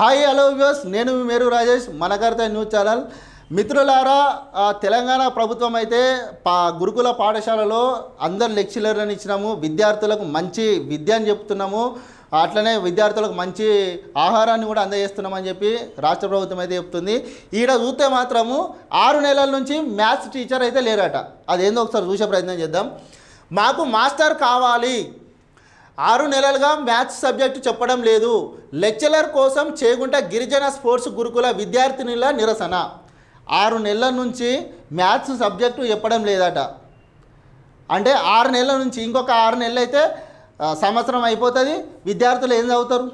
Hi hello views నేను మీ మేరు రాజేష్ మనకర్త న్యూస్ ఛానల్. మిత్రులారా తెలంగాణ ప్రభుత్వం అయితే పా గురుకుల పాఠశాలలో అందరు లెక్చరర్లను ఇచ్చినాము. విద్యార్థులకు మంచి విద్య అని చెప్తున్నాము. అట్లనే విద్యార్థులకు మంచి ఆహారాన్ని కూడా అందజేస్తున్నామని చెప్పి రాష్ట్ర ప్రభుత్వం అయితే చెప్తుంది. ఈడ చూస్తే మాత్రము ఆరు నెలల నుంచి మ్యాథ్స్ టీచర్ అయితే లేరట. అదేందో ఒకసారి చూసే ప్రయత్నం చేద్దాం. మాకు మాస్టర్ కావాలి. ఆరు నెలలుగా మ్యాథ్స్ సబ్జెక్టు చెప్పడం లేదు. లెక్చరర్ కోసం చేగుంట గిరిజన స్పోర్ట్స్ గురుకుల విద్యార్థినుల నిరసన. ఆరు నెలల నుంచి మ్యాథ్స్ సబ్జెక్టు చెప్పడం లేదట. అంటే ఆరు నెలల నుంచి ఇంకొక ఆరు నెలలు అయితే సంవత్సరం అయిపోతుంది. విద్యార్థులు ఏం చదువుతారు?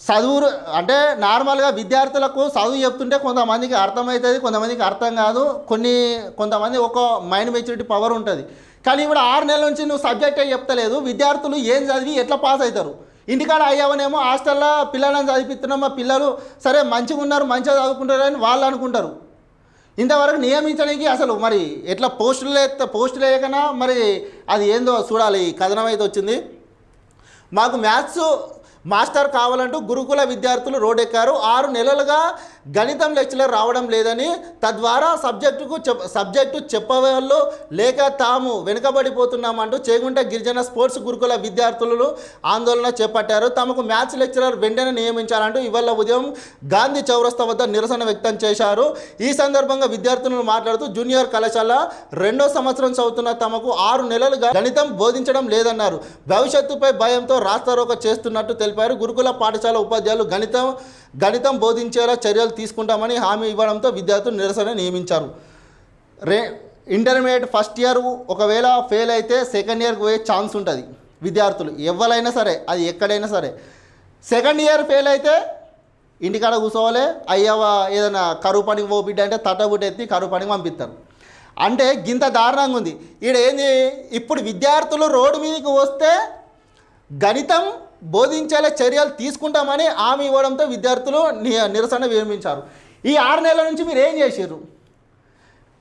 చదువు అంటే నార్మల్గా విద్యార్థులకు చదువు చెప్తుంటే కొంతమందికి అర్థమవుతుంది కొంతమందికి అర్థం కాదు. కొన్ని కొంతమంది ఒక మైండ్ మెచ్యూరిటీ పవర్ ఉంటుంది. కానీ ఇప్పుడు ఆరు నెలల నుంచి నువ్వు సబ్జెక్టే చెప్తలేదు. విద్యార్థులు ఏం చదివి ఎట్లా పాస్ అవుతారు? ఇంటికాడ అయ్యావనేమో హాస్టల్లో పిల్లలను చదివిస్తున్నాం మా పిల్లలు. సరే మంచిగా ఉన్నారు మంచిగా చదువుకుంటారు అని వాళ్ళు అనుకుంటారు. ఇంతవరకు నియమించడానికి అసలు మరి ఎట్లా పోస్టులు ఎత్త పోస్టులు వేయకనా? మరి అది ఏందో చూడాలి ఈ కథనం అయితే వచ్చింది. మాకు మ్యాథ్స్ మాస్టర్ కావాలంటూ గురుకుల విద్యార్థులు రోడెక్కారు. ఆరు నెలలుగా గణితం లెక్చరర్ రావడం లేదని తద్వారా సబ్జెక్టుకు చెప్ సబ్జెక్టు చెప్పవాళ్ళు లేక తాము వెనుకబడిపోతున్నామంటూ చేగుంట గిరిజన స్పోర్ట్స్ గురుకుల విద్యార్థులు ఆందోళన చేపట్టారు. తమకు మ్యాథ్స్ లెక్చరర్ వెంటనే నియమించాలంటూ ఇవాళ ఉదయం గాంధీ చౌరస్తా వద్ద నిరసన వ్యక్తం చేశారు. ఈ సందర్భంగా విద్యార్థులను మాట్లాడుతూ జూనియర్ కళాశాల రెండో సంవత్సరం చదువుతున్న తమకు ఆరు నెలలుగా గణితం బోధించడం లేదన్నారు. భవిష్యత్తుపై భయంతో రాస్తారోక చేస్తున్నట్టు తెలిపారు గురుకుల పాఠశాల ఉపాధ్యాయులు గణితం గణితం బోధించేలా చర్యలు తీసుకుంటామని హామీ ఇవ్వడంతో విద్యార్థులు నిరసన నియమించారు. రే ఇంటర్మీడియట్ ఫస్ట్ ఇయర్ ఒకవేళ ఫెయిల్ అయితే సెకండ్ ఇయర్కి పోయే ఛాన్స్ ఉంటుంది విద్యార్థులు. ఎవరైనా సరే అది ఎక్కడైనా సరే. సెకండ్ ఇయర్ ఫెయిల్ అయితే ఇంటికాడ కూర్చోవాలి అయ్యవ ఏదైనా కరువు పనికి పో బిడ్డ అంటే తట్టబుట్టి ఎత్తి కరువు పనికి పంపిస్తారు. అంటే గింత దారుణంగా ఉంది. ఈడ ఏంది? ఇప్పుడు విద్యార్థులు రోడ్డు మీదకి వస్తే గణితం బోధించేలా చర్యలు తీసుకుంటామని హామీ ఇవ్వడంతో విద్యార్థులు ని- నిరసన విరమించారు. ఈ ఆరు నెలల నుంచి మీరు ఏం చేశారు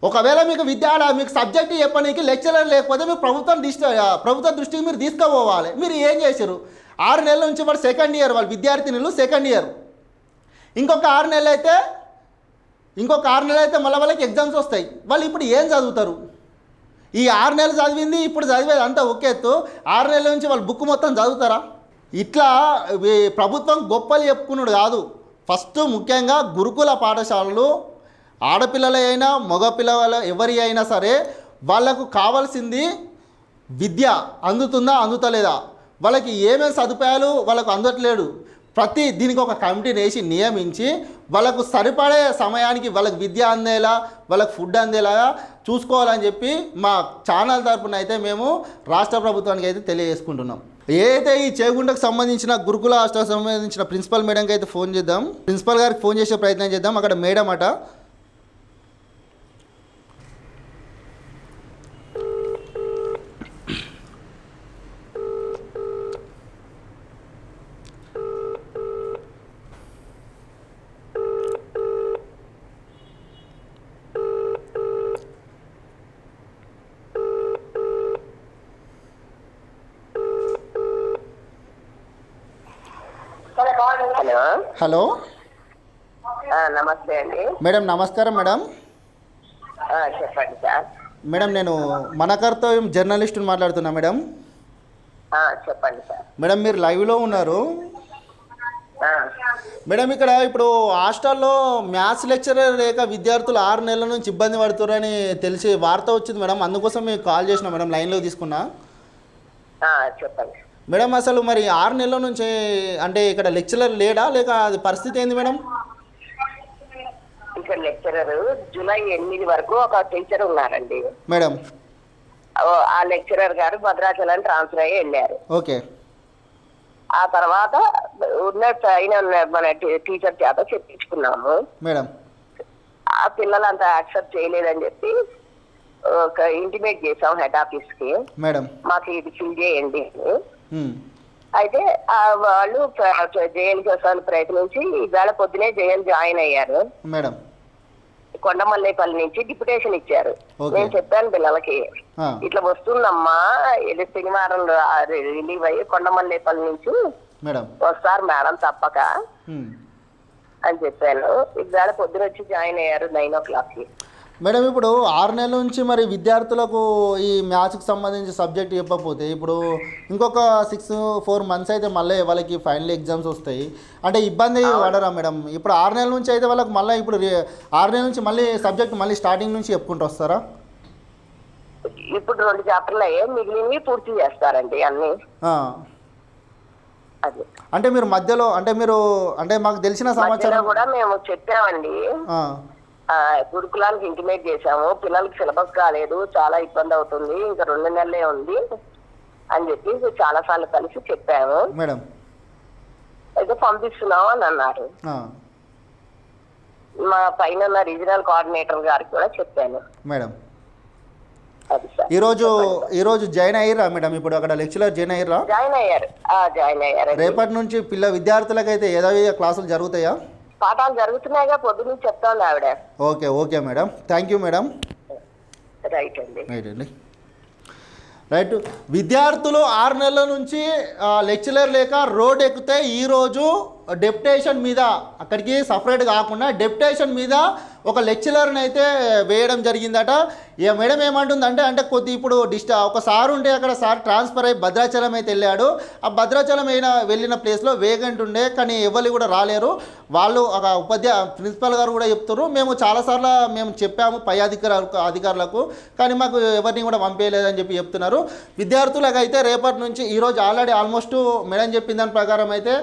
ఒకవేళ మీకు విద్యాలయ మీకు సబ్జెక్ట్ చెప్పడానికి లెక్చరర్ లేకపోతే మీరు ప్రభుత్వం దృష్టి ప్రభుత్వ దృష్టికి మీరు తీసుకుపోవాలి. మీరు ఏం చేశారు ఆరు నెలల నుంచి వాళ్ళు సెకండ్ ఇయర్ వాళ్ళు విద్యార్థినులు సెకండ్ ఇయర్. ఇంకొక ఆరు నెలలు అయితే ఇంకొక ఆరు నెలలు అయితే మళ్ళీ వాళ్ళకి ఎగ్జామ్స్ వస్తాయి. వాళ్ళు ఇప్పుడు ఏం చదువుతారు? ఈ ఆరు నెలలు చదివింది ఇప్పుడు చదివేది అంతా ఒకే ఎత్తు. ఆరు నెలల నుంచి వాళ్ళు బుక్ మొత్తం చదువుతారా? ఇట్లా ప్రభుత్వం గొప్పలు చెప్పుకున్నాడు కాదు. ఫస్ట్ ముఖ్యంగా గురుకుల పాఠశాలలు ఆడపిల్లల అయినా మగపిల్లల ఎవరి అయినా సరే వాళ్ళకు కావాల్సింది విద్య. అందుతుందా అందుతలేదా? వాళ్ళకి ఏమేమి సదుపాయాలు వాళ్ళకు అందట్లేడు ప్రతి దీనికి ఒక కమిటీని వేసి నియమించి వాళ్ళకు సరిపడే సమయానికి వాళ్ళకి విద్య అందేలా వాళ్ళకి ఫుడ్ అందేలా చూసుకోవాలని చెప్పి మా ఛానల్ తరపున అయితే మేము రాష్ట్ర ప్రభుత్వానికి అయితే తెలియజేసుకుంటున్నాం. ఏదైతే ఈ చేగుండకు సంబంధించిన గురుకుల హాస్టల్ సంబంధించిన ప్రిన్సిపల్ మేడంకి అయితే ఫోన్ చేద్దాం. ప్రిన్సిపల్ గారికి ఫోన్ చేసే ప్రయత్నం చేద్దాం. అక్కడ మేడం అట హలో. హలో. నమస్తే అండి. మేడం నమస్కారం మేడం. చెప్పండి సార్. మేడం నేను మన కర్తవ్యం జర్నలిస్టుని మాట్లాడుతున్నా మేడం. చెప్పండి సార్. మేడం మీరు లైవ్లో ఉన్నారు. మేడం ఇక్కడ ఇప్పుడు హాస్టల్లో మ్యాథ్స్ లెక్చరర్ లేక విద్యార్థులు ఆరు నెలల నుంచి ఇబ్బంది పడుతున్నారని తెలిసి వార్త వచ్చింది మేడం. అందుకోసం మీకు కాల్ చేసిన మేడం లైన్లో తీసుకున్నా. చెప్పండి. మేడం అసలు మరి ఆరు నెలల నుంచి అంటే ఇక్కడ లెక్చరర్ లేడా? లేక అది పరిస్థితి ఏంది మేడం? ఇక్కడ లెక్చరర్ జూలై ఎనిమిది వరకు ఒక టీచర్ ఉన్నారండి. మేడం. ఆ లెక్చరర్ గారు భద్రాచలం ట్రాన్స్ఫర్ అయ్యి వెళ్ళారు. ఓకే. ఆ తర్వాత ఉన్న అయిన మన టీచర్ చేత చెప్పించుకున్నాము. మేడం. ఆ పిల్లలు అంత యాక్సెప్ట్ చేయలేదని చెప్పి ఒక ఇంటిమేట్ చేసాం హెడ్ ఆఫీస్కి మేడం. మాకు ఇది ఫిల్ చేయండి అయితే ఆ వాళ్ళు జేఎన్ కోసం ప్రయత్నించి ఈవేళ పొద్దునే జేఎన్ జాయిన్ అయ్యారు. మేడం. కొండమల్లేపల్లి నుంచి డిప్యుటేషన్ ఇచ్చారు. నేను చెప్పాను పిల్లలకి ఇట్లా వస్తుందమ్మా ఇది శనివారం రిలీవ్ అయ్యి కొండమల్లేపల్లి నుంచి వస్తారు మేడం తప్పక. అని చెప్పాను. ఇవాళ పొద్దున వచ్చి జాయిన్ అయ్యారు నైన్ ఓ క్లాక్కి. మేడం ఇప్పుడు ఆరు నెలల నుంచి మరి విద్యార్థులకు ఈ మ్యాథ్స్కి సంబంధించి సబ్జెక్ట్ చెప్పకపోతే ఇప్పుడు ఇంకొక సిక్స్ ఫోర్ మంత్స్ అయితే మళ్ళీ వాళ్ళకి ఫైనల్ ఎగ్జామ్స్ వస్తాయి. అంటే ఇబ్బంది పడరా మేడం? ఇప్పుడు ఆరు నెలల నుంచి అయితే వాళ్ళకి మళ్ళీ ఇప్పుడు ఆరు నెలల నుంచి మళ్ళీ సబ్జెక్ట్ మళ్ళీ స్టార్టింగ్ నుంచి చెప్పుకుంటూ వస్తారా? ఇప్పుడు రెండు చాప్టర్లు అయ్యాయి. మిగిలినవి పూర్తి చేస్తారండి అన్ని. అంటే మీరు మధ్యలో అంటే మీరు అంటే మాకు తెలిసిన సమాచారం కూడా మేము చెప్పామండి. గురుకులానికి ఇంటిమేట్ చేశాము. పిల్లలకి సిలబస్ కాలేదు. చాలా ఇబ్బంది అవుతుంది. ఇంకా రెండు నెలలే ఉంది అని చెప్పి చాలా సార్లు కలిసి చెప్పాము. మేడం. అయితే పంపిస్తున్నాం అని అన్నారు. మా పైన రీజనల్ కోఆర్డినేటర్ గారికి కూడా చెప్పాను. మేడం. ఈరోజు ఈరోజు జాయిన్ అయ్యారా మేడం? ఇప్పుడు అక్కడ లెక్చరర్ జాయిన్ అయ్యారా జాయిన్ అయ్యారు. జాయిన్ అయ్యారు. రేపటి నుంచి పిల్ల విద్యార్థులకైతే ఏదో క్లాసులు జరుగుతాయా? పాఠాలు జరుగుతున్నాయిగా పొద్దు నుంచి చెప్తాను ఆవిడ. Okay okay madam. Thank you madam. Right అండి. రైట్ అండి. రైట్ విద్యార్థులు ఆరు నెలల నుంచి లెక్చరర్ లేక రోడ్ ఎక్కితే ఈరోజు డెప్యుటేషన్ మీద అక్కడికి సపరేట్ కాకుండా డెప్యుటేషన్ మీద ఒక లెక్చరర్ని అయితే వేయడం జరిగిందట. ఏ మేడం ఏమంటుందంటే అంటే కొద్ది ఇప్పుడు డిస్ట ఒక సార్ ఉంటే అక్కడ సార్ ట్రాన్స్ఫర్ అయ్యి భద్రాచలం అయితే వెళ్ళాడు. ఆ భద్రాచలం అయిన వెళ్ళిన ప్లేస్లో వేగంట్ ఉండే కానీ ఎవరు కూడా రాలేరు. వాళ్ళు ఒక ఉపాధ్యాయ ప్రిన్సిపల్ గారు కూడా చెప్తారు మేము చాలాసార్లు మేము చెప్పాము పై అధికార అధికారులకు కానీ మాకు ఎవరిని కూడా పంపేయలేదని చెప్పి చెప్తున్నారు. విద్యార్థులకు అయితే రేపటి నుంచి ఈరోజు ఆల్రెడీ ఆల్మోస్ట్ మేడం చెప్పిన దాని ప్రకారం అయితే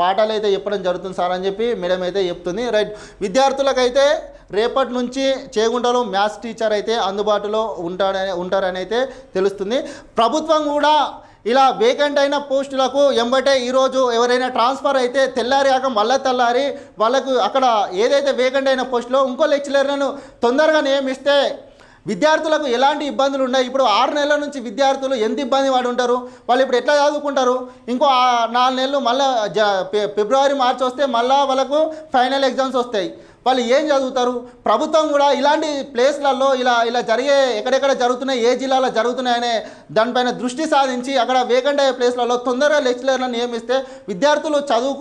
పాఠాలు అయితే చెప్పడం జరుగుతుంది సార్ అని చెప్పి మేడం అయితే చెప్తుంది. రైట్. విద్యార్థులకైతే రేపటి నుంచి చేగుంటలో మ్యాథ్స్ టీచర్ అయితే అందుబాటులో ఉంటాడని ఉంటారని అయితే తెలుస్తుంది. ప్రభుత్వం కూడా ఇలా వేకెంట్ అయిన పోస్టులకు ఎంబటే ఈరోజు ఎవరైనా ట్రాన్స్ఫర్ అయితే తెల్లారాక మళ్ళా తెల్లారి వాళ్ళకు అక్కడ ఏదైతే వేకెంట్ అయిన పోస్టులో ఇంకో లెక్చరర్లను తొందరగా నియమిస్తే విద్యార్థులకు ఎలాంటి ఇబ్బందులు ఉన్నాయి? ఇప్పుడు ఆరు నెలల నుంచి విద్యార్థులు ఎంత ఇబ్బంది పడి ఉంటారు వాళ్ళు ఇప్పుడు ఎట్లా చదువుకుంటారు? ఇంకో నాలుగు నెలలు మళ్ళీ ఫిబ్రవరి మార్చి వస్తే మళ్ళీ వాళ్ళకు ఫైనల్ ఎగ్జామ్స్ వస్తాయి. వాళ్ళు ఏం చదువుతారు? ప్రభుత్వం కూడా ఇలాంటి ప్లేస్లలో ఇలా ఇలా జరిగే ఎక్కడెక్కడ జరుగుతున్నాయి? ఏ జిల్లాలో జరుగుతున్నాయనే దానిపైన దృష్టి సాధించి అక్కడ వేకెంట్ అయ్యే ప్లేస్లలో తొందరగా లెక్చరర్లను నియమిస్తే విద్యార్థులు చదువు